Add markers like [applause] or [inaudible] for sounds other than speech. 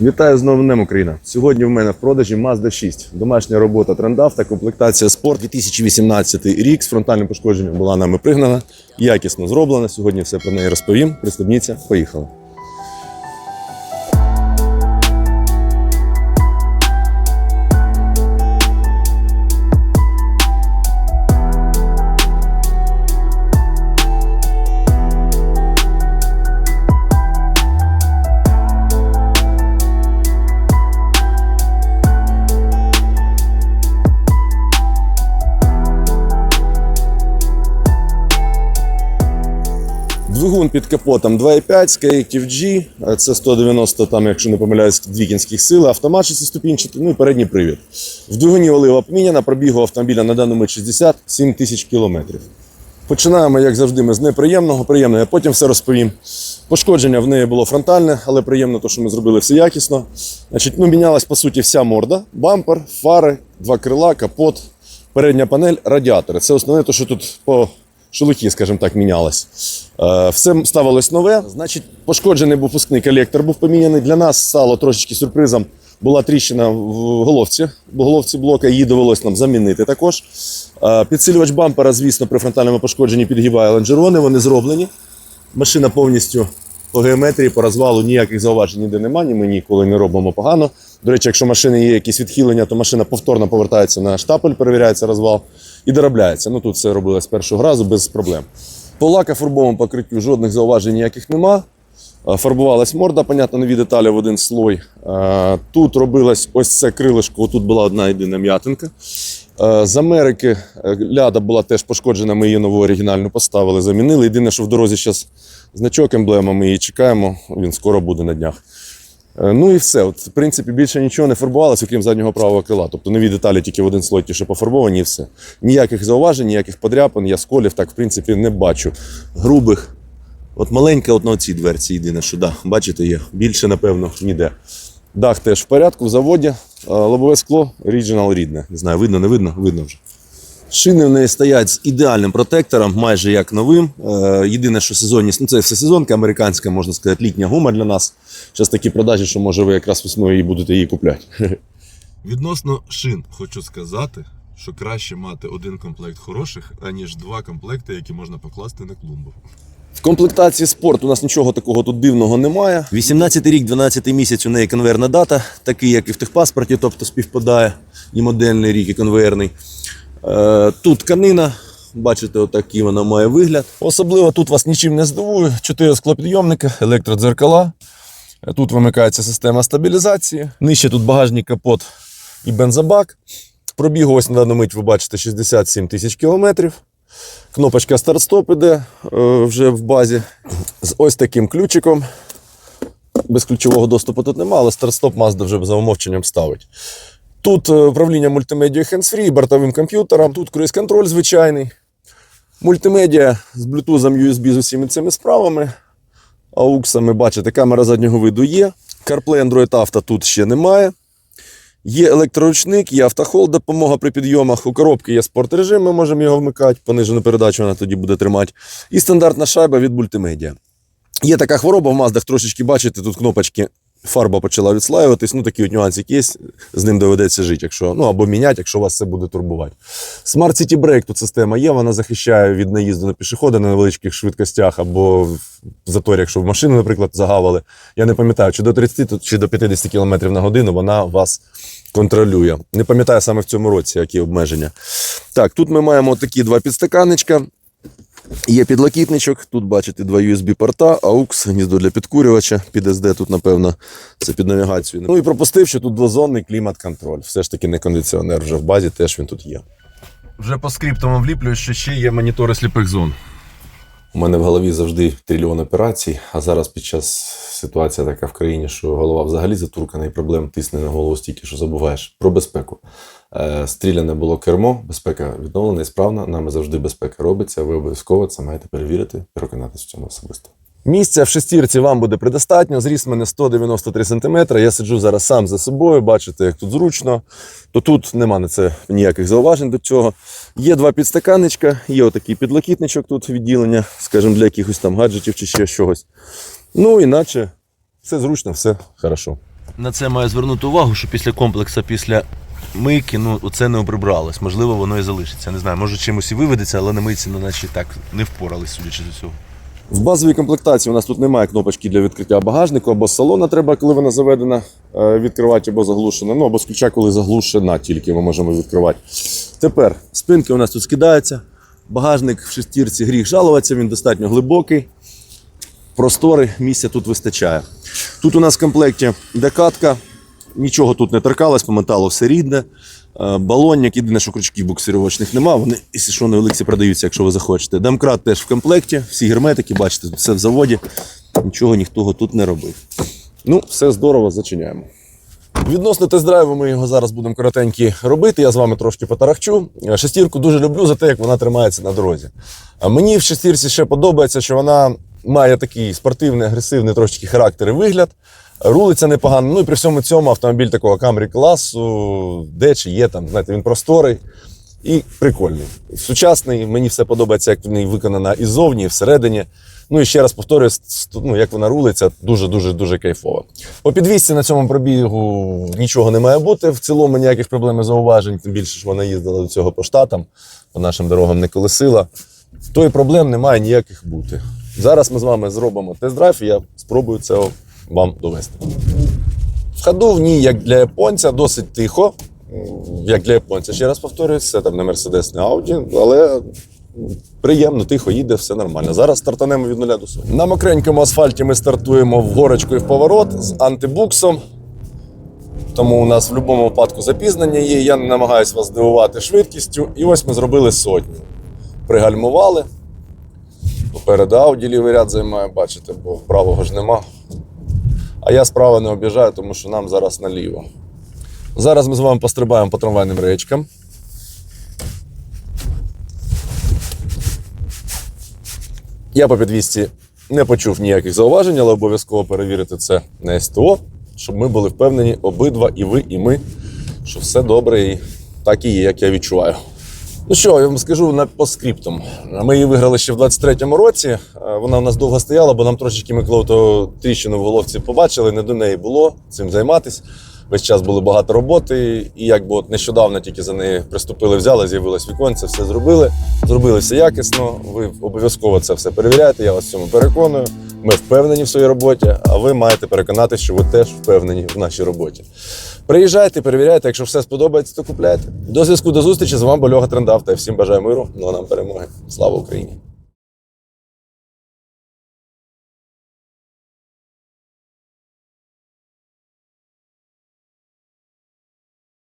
Вітаю з новим днем Україна. Сьогодні в мене в продажі Mazda 6. Домашня робота трендавта, комплектація спорт 2018 рік з фронтальним пошкодженням була нами пригнана. Якісно зроблена. Сьогодні все про неї розповім. Пристебніться, поїхали. Двигун під капотом 2.5 Skyactiv G, це 190, там, якщо не помиляюсь, дві кінських сили, автомат 6-ступінчатий, ну і передній привід. В двигуні олива поміняна, пробігу автомобіля на даному 67 тисяч кілометрів. Починаємо, як завжди, ми з неприємного. Приємно, я потім все розповім. Пошкодження в неї було фронтальне, але приємно, то, що ми зробили все якісно. Значить, ну, мінялась по суті вся морда, бампер, фари, два крила, капот, передня панель, радіатори. Це основне, те, що тут по шелухі, скажімо так, мінялось. Е, все ставилось нове. Значить, пошкоджений був пускний колектор, був поміняний. Для нас стало трошечки сюрпризом. Була тріщина в головці, в головці блока, її довелось нам замінити також. Е, Підсилювач бампера, звісно, при фронтальному пошкодженні підгибає лонжерони, вони зроблені. Машина повністю по геометрії, по розвалу ніяких зауважень ніде немає, ні ми ніколи не робимо погано. До речі, якщо машини є якісь відхилення, то машина повторно повертається на штапель, перевіряється розвал і доробляється. Ну тут все робилось першого разу без проблем. По лакофарбовому покриттю жодних зауважень ніяких нема. Е, Фарбувалась морда, понятно, нові деталі в один слой. Е, Тут робилось ось це крилишко, тут була одна єдина м'ятинка. Е, З Америки ляда була теж пошкоджена, ми її нову оригінальну поставили, замінили. Єдине, що в дорозі зараз значок емблема, ми її чекаємо, він скоро буде на днях. Е, Ну і все. От, в принципі, більше нічого не фарбувалося, окрім заднього правого крила. Тобто нові деталі тільки в один слой ті, що пофарбовані, і все. Ніяких зауважень, ніяких подряпин, я сколів так, в принципі, не бачу. Грубих. От маленька от на цій дверці єдине, що да, бачите, є. Більше, напевно, ніде. Дах теж в порядку, в заводі. Е, Лобове скло оригінал рідне. Не знаю, видно, не видно, видно вже. Шини в неї стоять з ідеальним протектором, майже як новим. Е, єдине, що сезонність, ну це все сезонка американська, можна сказати, літня гума для нас. Зараз такі продажі, що може ви якраз весною і будете її купляти. [laughs] Відносно шин, хочу сказати, що краще мати один комплект хороших, аніж два комплекти, які можна покласти на клумбу. В комплектації спорт у нас нічого такого тут дивного немає. 18 рік, 12 місяць у неї конвейерна дата, такий, як і в техпаспорті, тобто співпадає і модельний рік, і конвейерний. Е, тут тканина. Бачите, отакий вона має вигляд. Особливо тут вас нічим не здивує. Чотири склопідйомника, електродзеркала. Е, Тут вимикається система стабілізації. Нижче тут багажник, капот і бензобак. Пробігу ось на дану мить ви бачите 67 тисяч кілометрів. Кнопочка старт-стоп іде е, вже в базі з ось таким ключиком. Без ключового доступу тут немає, але старт-стоп Mazda вже за умовченням ставить. Тут е, управління мультимедіа hands-free, бортовим комп'ютером, тут круїз-контроль звичайний. Мультимедіа з Bluetooth, USB з усіма цими справами. AUX, бачите, камера заднього виду є. CarPlay Android Auto тут ще немає. Є електроручник, є автохол, допомога при підйомах. У коробки є спорт-режим, ми можемо його вмикати, понижену передачу вона тоді буде тримати. І стандартна шайба від мультимедіа. Є така хвороба в Маздах, трошечки бачите, тут кнопочки. Фарба почала відслаюватись, ну такі от нюансики є, з ним доведеться жити, якщо, ну або міняти, якщо вас це буде турбувати. Smart City Brake тут система є, вона захищає від наїзду на пішохода на невеличких швидкостях або в заторі, якщо в машину, наприклад, загавили. Я не пам'ятаю, чи до 30 чи до 50 км на годину вона вас контролює. Не пам'ятаю саме в цьому році, які обмеження. Так, тут ми маємо такі два підстаканничка. Є підлокітничок, тут бачите два USB-порта, AUX, гніздо для підкурювача, під SD тут, напевно, це під навігацію. Ну і пропустив, що тут двозонний клімат-контроль. Все ж таки не кондиціонер вже в базі, теж він тут є. Вже по скриптам вліплюю, що ще є монітори сліпих зон. У мене в голові завжди трильйон операцій, а зараз під час ситуація така в країні, що голова взагалі затуркана і проблем тисне на голову стільки, що забуваєш про безпеку. Е, Стріляне було кермо, безпека відновлена і справна. Нами завжди безпека робиться. Ви обов'язково це маєте перевірити, переконатися в цьому особисто. Місця в шестірці вам буде предостатньо. Зріст мене 193 см. Я сиджу зараз сам за собою, бачите, як тут зручно. То тут нема на це ніяких зауважень до цього. Є два підстаканничка, є отакий підлокітничок тут відділення, скажімо, для якихось там гаджетів чи ще чогось. Ну, іначе все зручно, все хорошо. на це маю звернути увагу, що після комплексу, після мийки, ну це не прибралось. Можливо, воно і залишиться. Не знаю, може чимось і виведеться, але на мийці, ну, наче так не впорались, судячи з усього. В базовій комплектації у нас тут немає кнопочки для відкриття багажнику, або салона треба, коли вона заведена, е, відкривати або заглушена. Ну або з ключа, коли заглушена, тільки ми можемо відкривати. Тепер спинки у нас тут скидаються. Багажник в шестірці гріх жалуватися, він достатньо глибокий. Простори, місця тут вистачає. Тут у нас в комплекті декатка, нічого тут не торкалось, по металу все рідне. Е, Балонник, єдине, що крючків буксирувачних нема. Вони, якщо що, на Олексі продаються, якщо ви захочете. Домкрат теж в комплекті, всі герметики, бачите, все в заводі. Нічого ніхто тут не робив. Ну, все здорово, зачиняємо. Відносно тест-драйву ми його зараз будемо коротенькі робити. Я з вами трошки потарахчу. Е, Шестірку дуже люблю за те, як вона тримається на дорозі. Мені в шестірці ще подобається, що вона має такий спортивний, агресивний трошки характер і вигляд. Рулиться непогано. Ну і при всьому цьому автомобіль такого Camry класу, де чи є там, знаєте, він просторий і прикольний. Сучасний, мені все подобається, як в ній виконана і ззовні, і всередині. Ну і ще раз повторюю, ну, як вона рулиться, дуже-дуже дуже кайфово. По підвісці на цьому пробігу нічого не має бути. В цілому ніяких проблем і зауважень, тим більше, що вона їздила до цього по штатам, по нашим дорогам не колесила. То і проблем немає ніяких бути. Зараз ми з вами зробимо тест-драйв, і я спробую це вам довести. В ходу в ній, як для японця, досить тихо. Як для японця, ще раз повторюю, це там не Mercedes, не Audi, але приємно, тихо їде, все нормально. Зараз стартанемо від нуля до сотні. На мокренькому асфальті ми стартуємо в горочку і в поворот з антибуксом. Тому у нас в будь-якому випадку запізнення є. Я не намагаюся вас здивувати швидкістю. І ось ми зробили сотню. Пригальмували. Попереду Audi лівий ряд займає, бачите, бо правого ж нема. А я справа не об'їжджаю, тому що нам зараз наліво. Зараз ми з вами пострибаємо по трамвайним речкам. Я по підвісці не почув ніяких зауважень, але обов'язково перевірити це на СТО, щоб ми були впевнені обидва, і ви, і ми, що все добре і так і є, як я відчуваю. Ну що, я вам скажу на по. Ми її виграли ще в 23-му році. Е, Вона в нас довго стояла, бо нам трошечки ми клоуто то тріщину в головці побачили, не до неї було цим займатися. Весь час було багато роботи, і якби от нещодавно тільки за неї приступили, взяли, з'явилось віконце, все зробили. Зробили все якісно. Ви обов'язково це все перевіряєте. Я вас в цьому переконую. Ми впевнені в своїй роботі, а ви маєте переконатися, що ви теж впевнені в нашій роботі. Приїжджайте, перевіряйте, якщо все сподобається, то купляйте. До зв'язку до зустрічі. З вами Льога Трендав та всім бажаю миру. Ну а нам перемоги. Слава Україні!